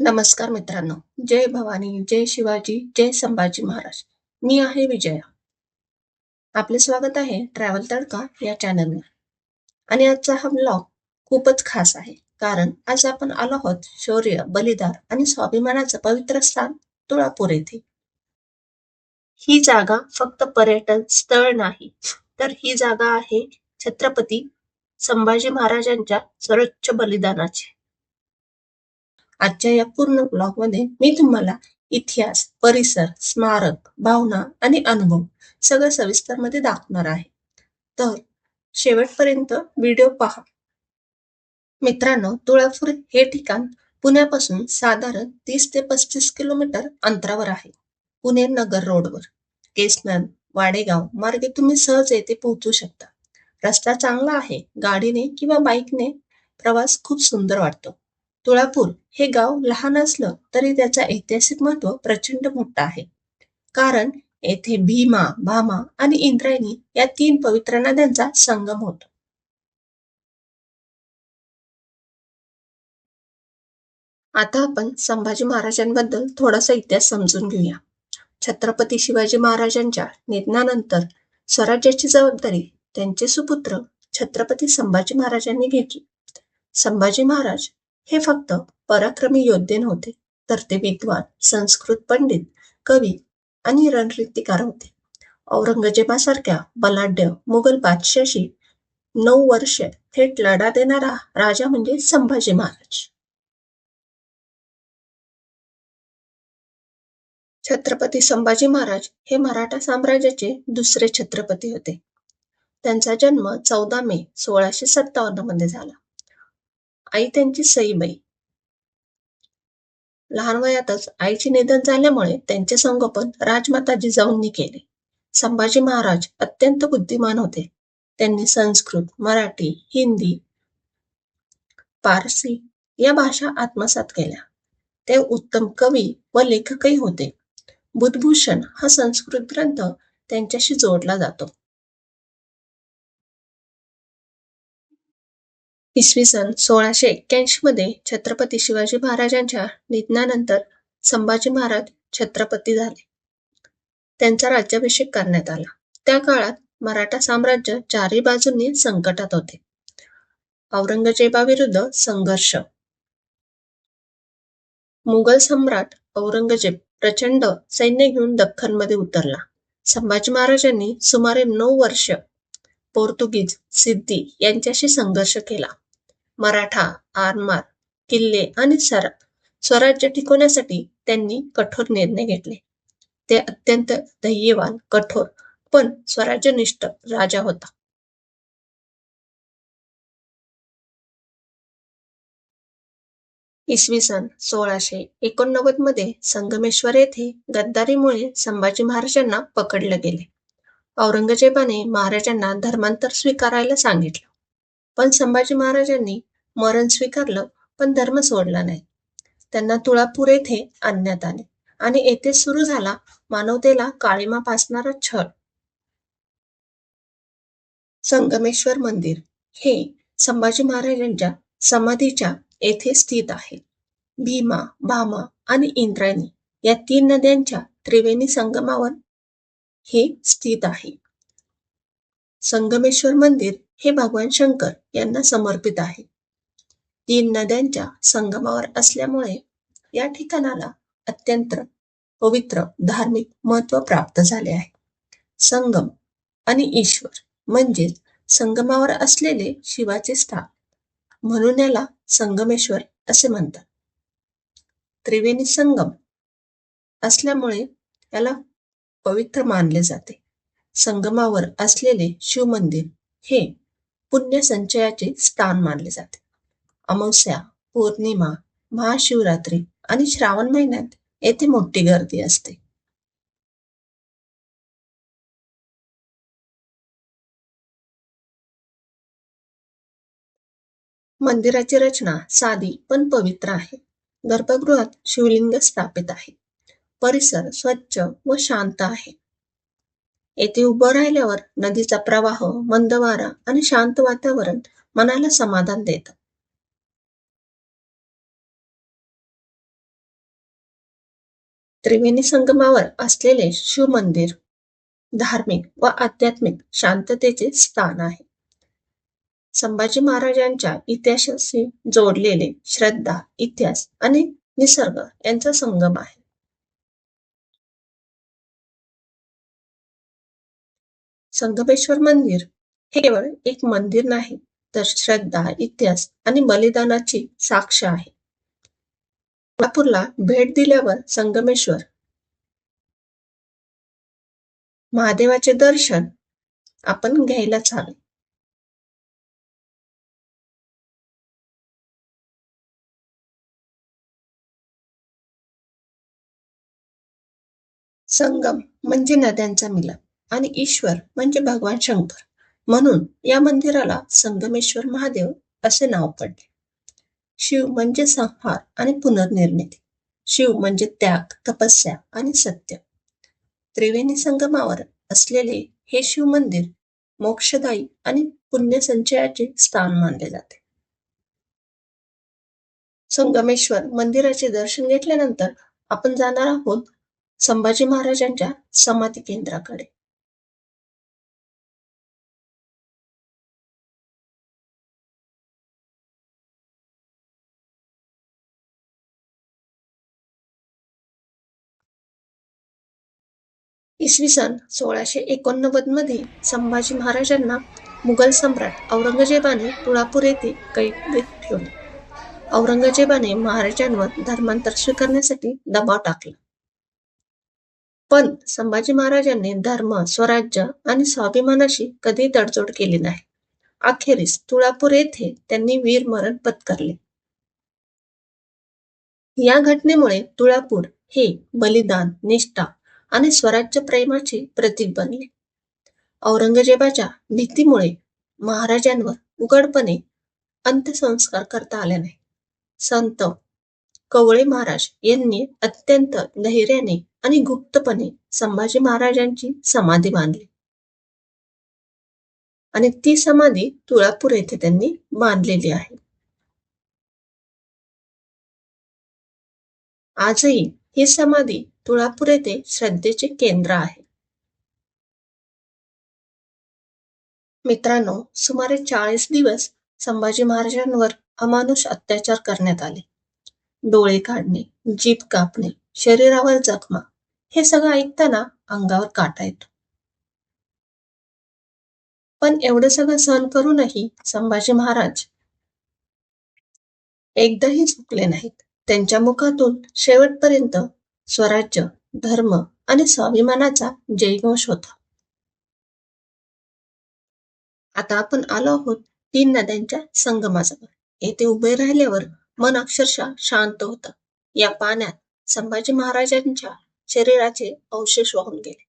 नमस्कार मित्रांनो. जय भवानी जय शिवाजी जय संभाजी महाराज. मी आहे विजया. आपले स्वागत आहे ट्रॅव्हल तडका या चॅनलवर. आणि आजचा हा ब्लॉग खूपच खास आहे. कारण आज आपण आलो आहोत शौर्य बलिदार आणि स्वाभिमानाचं पवित्र स्थान तुळापूर येथे. ही जागा फक्त पर्यटन स्थळ नाही तर ही जागा आहे छत्रपती संभाजी महाराजांच्या सर्वोच्च बलिदानाची. आजच्या या पूर्ण ब्लॉगमध्ये मी तुम्हाला इतिहास परिसर स्मारक भावना आणि अनुभव सगळं सविस्तरमध्ये दाखवणार आहे. तर शेवटपर्यंत व्हिडिओ पहा. मित्रांनो तुळापूर हे ठिकाण पुण्यापासून साधारण तीस ते पस्तीस किलोमीटर अंतरावर आहे. पुणे नगर रोडवर. केसनर वाडेगाव मार्गे तुम्ही सहज येथे पोहोचू शकता. रस्ता चांगला आहे. गाडीने किंवा बाईकने प्रवास खूप सुंदर वाटतो. तुळापूर हे गाव लहान असलं तरी त्याचा ऐतिहासिक महत्त्व प्रचंड मोठं आहे. कारण येथे भीमा भामा आणि इंद्रायणी या तीन पवित्र नद्यांचा संगम होतो. आता आपण संभाजी महाराजांबद्दल थोडासा इतिहास समजून घेऊया. छत्रपती शिवाजी महाराजांच्या निधनानंतर स्वराज्याची जबाबदारी त्यांचे सुपुत्र छत्रपती संभाजी महाराजांनी घेतली. संभाजी महाराज हे फक्त पराक्रमी योद्धे नव्हते तर ते विद्वान संस्कृत पंडित कवी आणि रणनीतिकार होते. औरंगजेबासारख्या बलाढ्य मुघल बादशाशी नऊ वर्ष थेट लढा देणारा राजा म्हणजे संभाजी महाराज. छत्रपती संभाजी महाराज हे मराठा साम्राज्याचे दुसरे छत्रपती होते. त्यांचा जन्म चौदा मे सोळाशे सत्तावन्नमध्ये झाला. आई त्यांची सईबाई लहान वयातच आईचे निधन झाल्यामुळे त्यांचे संगोपन राजमाता जिजाऊंनी केले संभाजी महाराज अत्यंत बुद्धिमान होते. त्यांनी संस्कृत मराठी हिंदी पारसी या भाषा आत्मसात केल्या. ते उत्तम कवी व लेखकही होते. बुधभूषण हा संस्कृत ग्रंथ त्यांच्याशी जोडला जातो. इसवी सन सोळाशे एक्क्याऐंशी मध्ये छत्रपती शिवाजी महाराजांच्या निधनानंतर संभाजी महाराज छत्रपती झाले. त्यांचा राज्याभिषेक करण्यात आला. त्या काळात मराठा साम्राज्य चारही बाजूंनी संकटात होते. औरंगजेबाविरुद्ध संघर्ष. मुघल सम्राट औरंगजेब प्रचंड सैन्य घेऊन दख्खनमध्ये उतरला. संभाजी महाराजांनी सुमारे नऊ वर्ष पोर्तुगीज सिद्धी यांच्याशी संघर्ष केला. मराठा आरमार किल्ले आणि सर स्वराज्य टिकवण्यासाठी त्यांनी कठोर निर्णय घेतले. ते अत्यंत धैर्यवान कठोर पण स्वराज्यनिष्ठ राजा होता. इसवी सन सोळाशे एकोणनव्वदमध्ये संगमेश्वर येथे गद्दारीमुळे संभाजी महाराजांना पकडले गेले. औरंगजेबाने महाराजांना धर्मांतर स्वीकारायला सांगितलं. पण संभाजी महाराजांनी मरण स्वीकारलं पण धर्म सोडला नाही. त्यांना तुळापूर येथे आणण्यात आले आणि येथे सुरू झाला मानवतेला काळीमा पासणारा छळ. संगमेश्वर मंदिर हे संभाजी महाराजांच्या समाधीच्या येथे स्थित आहे. भीमा भामा आणि इंद्रायणी या तीन नद्यांच्या त्रिवेणी संगमावर हे स्थित आहे. संगमेश्वर मंदिर हे भगवान शंकर यांना समर्पित आहे. तीन नद्यांच्या संगमावर असल्यामुळे या ठिकाणाला अत्यंत पवित्र धार्मिक महत्त्व प्राप्त झाले आहे. संगम आणि ईश्वर म्हणजेच संगमावर असलेले शिवाचे स्थान म्हणून याला संगमेश्वर असे म्हणतात. त्रिवेणी संगम असल्यामुळे याला पवित्र मानले जाते. संगमावर असलेले शिव मंदिर हे पुण्य संचयाचे स्थान मानले जाते. अमावस्या पौर्णिमा महाशिवरात्री आणि श्रावण महिन्यात येथे मोठी गर्दी असते. मंदिराची रचना साधी पण पवित्र आहे. गर्भगृहात शिवलिंग स्थापित आहे. परिसर स्वच्छ व शांत आहे. येथे उभं राहिल्यावर नदीचा प्रवाह मंद वारा आणि शांत वातावरण मनाला समाधान देतं. त्रिवेणी संगमावर असलेले शिव मंदिर धार्मिक व आध्यात्मिक शांततेचे स्थान आहे. संभाजी महाराजांच्या इतिहासाशी जोडलेले श्रद्धा इतिहास आणि निसर्ग यांचा संगम आहे. संगमेश्वर मंदिर हे केवळ एक मंदिर नाही तर श्रद्धा इतिहास आणि बलिदानाची साक्ष आहे. कोल्हापूरला भेट दिल्यावर संगमेश्वर. महादेवाचे दर्शन आपण घ्यायलाच हवे. संगम म्हणजे नद्यांचा मिलन. आणि ईश्वर म्हणजे भगवान शंकर. म्हणून या मंदिराला संगमेश्वर महादेव असे नाव पडले. शिव म्हणजे संहार आणि पुनर्निर्मिती. शिव म्हणजे त्याग तपस्या आणि सत्य. त्रिवेणी संगमावर असलेले हे शिव मंदिर मोक्षदायी आणि पुण्यसंचयाचे स्थान मानले जाते. संगमेश्वर मंदिराचे दर्शन घेतल्यानंतर आपण जाणार आहोत संभाजी महाराजांच्या समाधी केंद्राकडे. इसवी सन सोळाशे एकोणनव्वदमध्ये संभाजी महाराजांना मुघल सम्राट औरंगजेबाने तुळापूर येथे कैदेत ठेवले. औरंगजेबाने महाराजांवर धर्मांतर स्वीकारण्यासाठी दबाव टाकला. पण संभाजी महाराजांनी धर्म स्वराज्य आणि स्वाभिमानाशी कधी तडजोड केली नाही. अखेरीस तुळापूर येथे त्यांनी वीर मरण पत्करले. या घटनेमुळे तुळापूर हे बलिदान निष्ठा आणि स्वराज्य प्रेमाचे प्रतीक बनले. औरंगजेबाच्या भीतीमुळे महाराजांवर उघडपणे अंत्यसंस्कार करता आले नाही. संत कवळे महाराज यांनी अत्यंत धैर्याने आणि गुप्तपणे संभाजी महाराजांची समाधी बांधली. आणि ती समाधी तुळापूर येथे त्यांनी बांधलेली आहे. आजही ही समाधी तुळापूर येथे श्रद्धेचे केंद्र आहे. मित्रांनो सुमारे चाळीस दिवस संभाजी महाराजांवर अमानुष अत्याचार करण्यात आले. डोळे काढणे जीभ कापणे शरीरावर जखमा हे सगळं ऐकताना अंगावर काटा येतो. पण एवढं सगळं सहन करूनही संभाजी महाराज एकदाही चुकले नाहीत. त्यांच्या मुखातून शेवटपर्यंत स्वराज्य धर्म आणि स्वाभिमानाचा जयघोष होता. आता आपण आलो आहोत तीन नद्यांच्या संगमाजवळ. येथे उभे राहिल्यावर मन अक्षरशः शांत होतं. या पाण्यात संभाजी महाराजांच्या शरीराचे अवशेष वाहून गेले.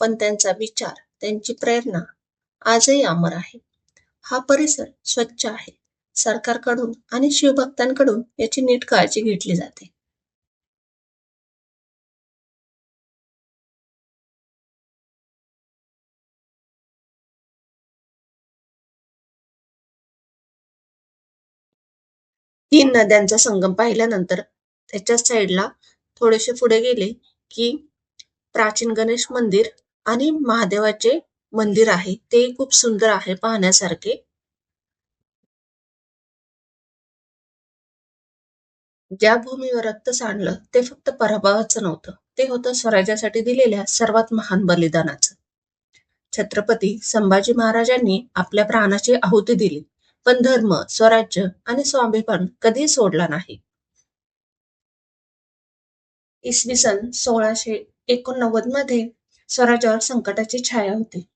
पण त्यांचा विचार त्यांची प्रेरणा आजही अमर आहे. हा परिसर स्वच्छ आहे. सरकारकडून आणि शिवभक्तांकडून याची नीट काळजी घेतली जाते. तीन नद्यांचा संगम पाहिल्यानंतर त्याच्या साईडला थोडेसे पुढे गेले की प्राचीन गणेश मंदिर आणि महादेवाचे मंदिर आहे. ते खूप सुंदर आहे पाहण्यासारखे. ज्या भूमीवर रक्त सांडलं ते फक्त पराभवाचं नव्हतं. ते होतं स्वराज्यासाठी दिलेल्या सर्वात महान बलिदानाचं. छत्रपती संभाजी महाराजांनी आपल्या प्राणाची आहुती दिली. पण धर्म स्वराज्य आणि स्वाभिमान कधी सोडला नाही. इसवी सन सोळाशे एकोणनव्वदमध्ये स्वराज्यावर संकटाची छाया होती.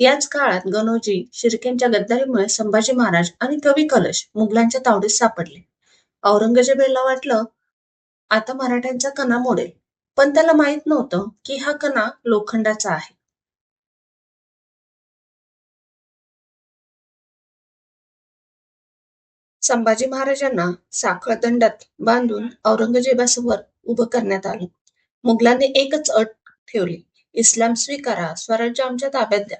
याच काळात गणोजी शिर्केंच्या गद्दारीमुळे संभाजी महाराज आणि कवी कलश मुघलांच्या तावडीत सापडले. औरंगजेबेला वाटलं आता मराठ्यांचा कणा मोडेल. पण त्याला माहीत नव्हतं की हा कणा लोखंडाचा आहे. संभाजी महाराजांना साखळदंडात बांधून औरंगजेबासमोर उभं करण्यात आलं. मुघलांनी एकच अट ठेवली इस्लाम स्वीकारा स्वराज्य आमच्या ताब्यात द्या.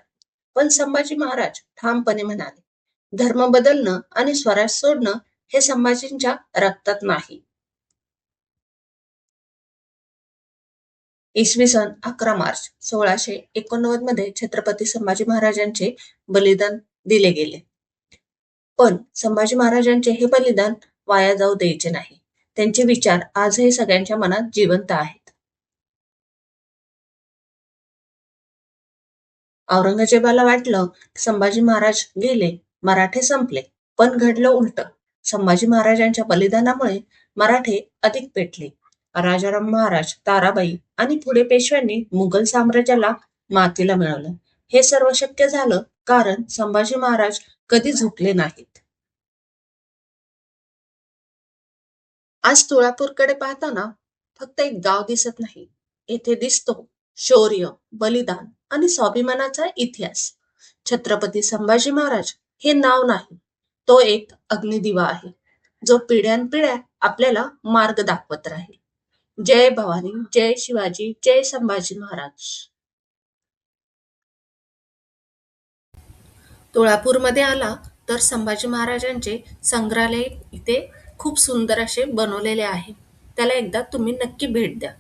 पण संभाजी महाराज ठामपणे म्हणाले धर्म बदलणं आणि स्वराज सोडणं हे संभाजींच्या रक्तात नाही. इसवी सन अकरा मार्च सोळाशे एकोणनव्वदमध्ये छत्रपती संभाजी महाराजांचे बलिदान दिले गेले. पण संभाजी महाराजांचे हे बलिदान वाया जाऊ द्यायचे नाही. त्यांचे विचार आजही सगळ्यांच्या मनात जिवंत आहेत. औरंगजेबाला वाटलं संभाजी महाराज गेले मराठे संपले पण घडलं उलट. संभाजी महाराजांच्या बलिदानामुळे मराठे अधिक पेटले. राजाराम महाराज ताराबाई आणि पुढे पेशव्यांनी मुघल साम्राज्याला मातीला मिळवलं. हे सर्व शक्य झालं कारण संभाजी महाराज कधी झुकले नाहीत. आज तुळापूरकडे पाहताना फक्त एक गाव दिसत नाही. येथे दिसतो शौर्य बलिदान आणि स्वाभिमानाचा इतिहास. छत्रपती संभाजी महाराज हे नाव नाही तो एक अग्निदिवा आहे जो पिढ्यानपिढ्या आपल्याला मार्ग दाखवत राहील. जय भवानी जय शिवाजी जय संभाजी महाराज. तुळापूरमध्ये आला तर संभाजी महाराजांचे संग्रहालय इथे खूप सुंदर असे बनवलेले आहे. त्याला एकदा तुम्ही नक्की भेट द्या.